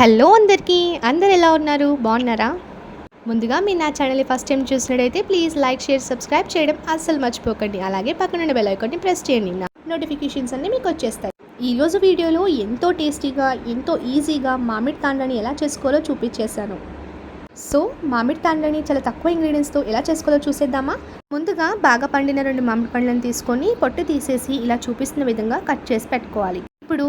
Hello అందరికీ అందరు ఎలా ఉన్నారు? బాగున్నారా? ముందుగా మీరు నా ఛానల్ని ఫస్ట్ టైం చూసినట్టయితే ప్లీజ్ లైక్ షేర్ సబ్స్క్రైబ్ చేయడం అస్సలు మర్చిపోకండి. అలాగే పక్కనున్న బెల్ ఐకాన్ని ప్రెస్ చేయండి. నా నోటిఫికేషన్స్ అన్నీ మీకు వచ్చేస్తాయి. ఈ రోజు వీడియోలో ఎంతో టేస్టీగా ఎంతో ఈజీగా మామిడి తాండ్రని ఎలా చేసుకోవాలో చూపించేశాను. సో మామిడి తాండ్రని చాలా తక్కువ ఇంగ్రీడియంట్స్తో ఎలా చేసుకోవాలో చూసేద్దామా? ముందుగా బాగా పండిన రెండు మామిడి పండ్లను తీసుకొని పొట్టు తీసేసి ఇలా చూపిస్తున్న విధంగా కట్ చేసి పెట్టుకోవాలి. ఇప్పుడు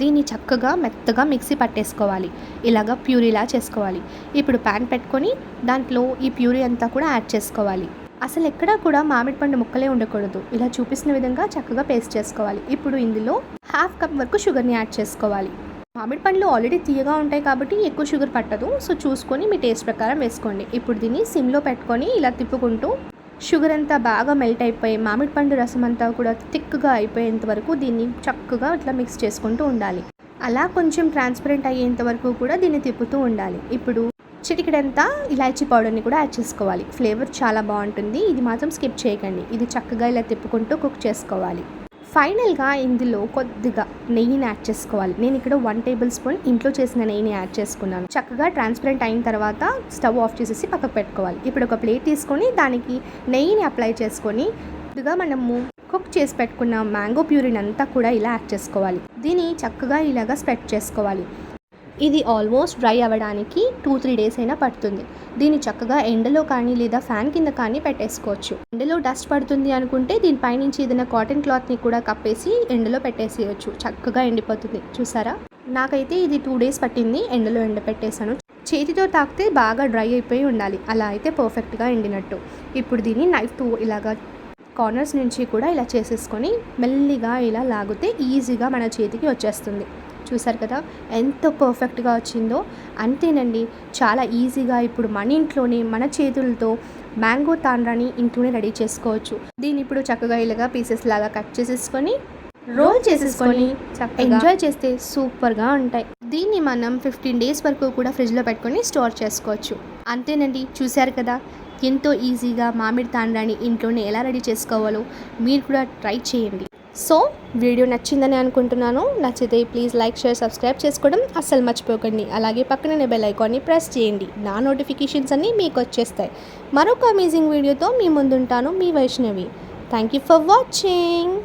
దీన్ని చక్కగా మెత్తగా మిక్సీ పట్టేసుకోవాలి. ఇలాగా ప్యూరీలా చేసుకోవాలి. ఇప్పుడు ప్యాన్ పెట్టుకొని దాంట్లో ఈ ప్యూరీ అంతా కూడా యాడ్ చేసుకోవాలి. అసలు ఎక్కడా కూడా మామిడి పండు ముక్కలే ఉండకూడదు. ఇలా చూపిస్తున్న విధంగా చక్కగా పేస్ట్ చేసుకోవాలి. ఇప్పుడు ఇందులో హాఫ్ కప్ వరకు షుగర్ని యాడ్ చేసుకోవాలి. మామిడి పండ్లు ఆల్రెడీ తీయగా ఉంటాయి కాబట్టి ఎక్కువ షుగర్ పట్టదు. సో చూసుకొని మీ టేస్ట్ ప్రకారం వేసుకోండి. ఇప్పుడు దీన్ని సిమ్లో పెట్టుకొని ఇలా తిప్పుకుంటూ షుగర్ అంతా బాగా మెల్ట్ అయిపోయి మామిడి పండు రసం అంతా కూడా థిక్గా అయిపోయేంత వరకు దీన్ని చక్కగా ఇట్లా మిక్స్ చేసుకుంటూ ఉండాలి. అలా కొంచెం ట్రాన్స్పరెంట్ అయ్యేంత వరకు కూడా దీన్ని తిప్పుతూ ఉండాలి. ఇప్పుడు చిటికడంతా ఇలాచీ పౌడర్ని కూడా యాడ్ చేసుకోవాలి. ఫ్లేవర్ చాలా బాగుంటుంది. ఇది మాత్రం స్కిప్ చేయకండి. ఇది చక్కగా ఇలా తిప్పుకుంటూ కుక్ చేసుకోవాలి. ఫైనల్గా ఇందులో కొద్దిగా నెయ్యిని యాడ్ చేసుకోవాలి. నేను ఇక్కడ వన్ టేబుల్ స్పూన్ ఇంట్లో చేసిన నెయ్యిని యాడ్ చేసుకున్నాను. చక్కగా ట్రాన్స్పరెంట్ అయిన తర్వాత స్టవ్ ఆఫ్ చేసేసి పక్కకు పెట్టుకోవాలి. ఇప్పుడు ఒక ప్లేట్ తీసుకొని దానికి నెయ్యిని అప్లై చేసుకొని కొద్దిగా మనము కుక్ చేసి పెట్టుకున్న మ్యాంగో ప్యూరిన్ అంతా కూడా ఇలా యాడ్ చేసుకోవాలి. దీన్ని చక్కగా ఇలాగా స్ప్రెడ్ చేసుకోవాలి. ఇది ఆల్మోస్ట్ డ్రై అవ్వడానికి టూ త్రీ డేస్ అయినా పడుతుంది. దీన్ని చక్కగా ఎండలో కానీ లేదా ఫ్యాన్ కింద కానీ పెట్టేసుకోవచ్చు. ఎండలో డస్ట్ పడుతుంది అనుకుంటే దీనిపైనుంచి ఏదైనా కాటన్ క్లాత్ని కూడా కప్పేసి ఎండలో పెట్టేసేయచ్చు. చక్కగా ఎండిపోతుంది. చూసారా? నాకైతే ఇది టూ డేస్ పట్టింది ఎండలో ఎండ పెట్టేశాను. చేతితో తాకితే బాగా డ్రై అయిపోయి ఉండాలి. అలా అయితే పర్ఫెక్ట్గా ఎండినట్టు. ఇప్పుడు దీన్ని నైఫ్తో ఇలాగా కార్నర్స్ నుంచి కూడా ఇలా చేసేసుకొని మెల్లిగా ఇలా లాగితే ఈజీగా మన చేతికి వచ్చేస్తుంది. చూసారు కదా ఎంత పర్ఫెక్ట్గా వచ్చిందో. అంతేనండి చాలా ఈజీగా ఇప్పుడు మన ఇంట్లోనే మన చేతులతో మ్యాంగో తాండ్రాని ఇంట్లోనే రెడీ చేసుకోవచ్చు. దీన్ని ఇప్పుడు చక్కగా ఇలాగా పీసెస్ లాగా కట్ చేసేసుకొని రోల్ చేసేసుకొని ఎంజాయ్ చేస్తే సూపర్గా ఉంటాయి. దీన్ని మనం ఫిఫ్టీన్ డేస్ వరకు కూడా ఫ్రిడ్జ్లో పెట్టుకొని స్టోర్ చేసుకోవచ్చు. అంతేనండి చూశారు కదా ఎంతో ఈజీగా మామిడి తాండ్రాని ఇంట్లోనే ఎలా రెడీ చేసుకోవాలో మీరు కూడా ట్రై చేయండి. సో వీడియో నచ్చిందని అనుకుంటున్నాను. నచ్చితే ప్లీజ్ లైక్ షేర్ సబ్స్క్రైబ్ చేసుకోవడం అస్సలు మర్చిపోకండి. అలాగే పక్కన బెల్ ఐకాన్ని ప్రెస్ చేయండి. నా నోటిఫికేషన్స్ అన్నీ మీకు వచ్చేస్తాయి. మరొక అమేజింగ్ వీడియోతో మీ ముందుంటాను మీ Vaishnavi. Thank you for watching.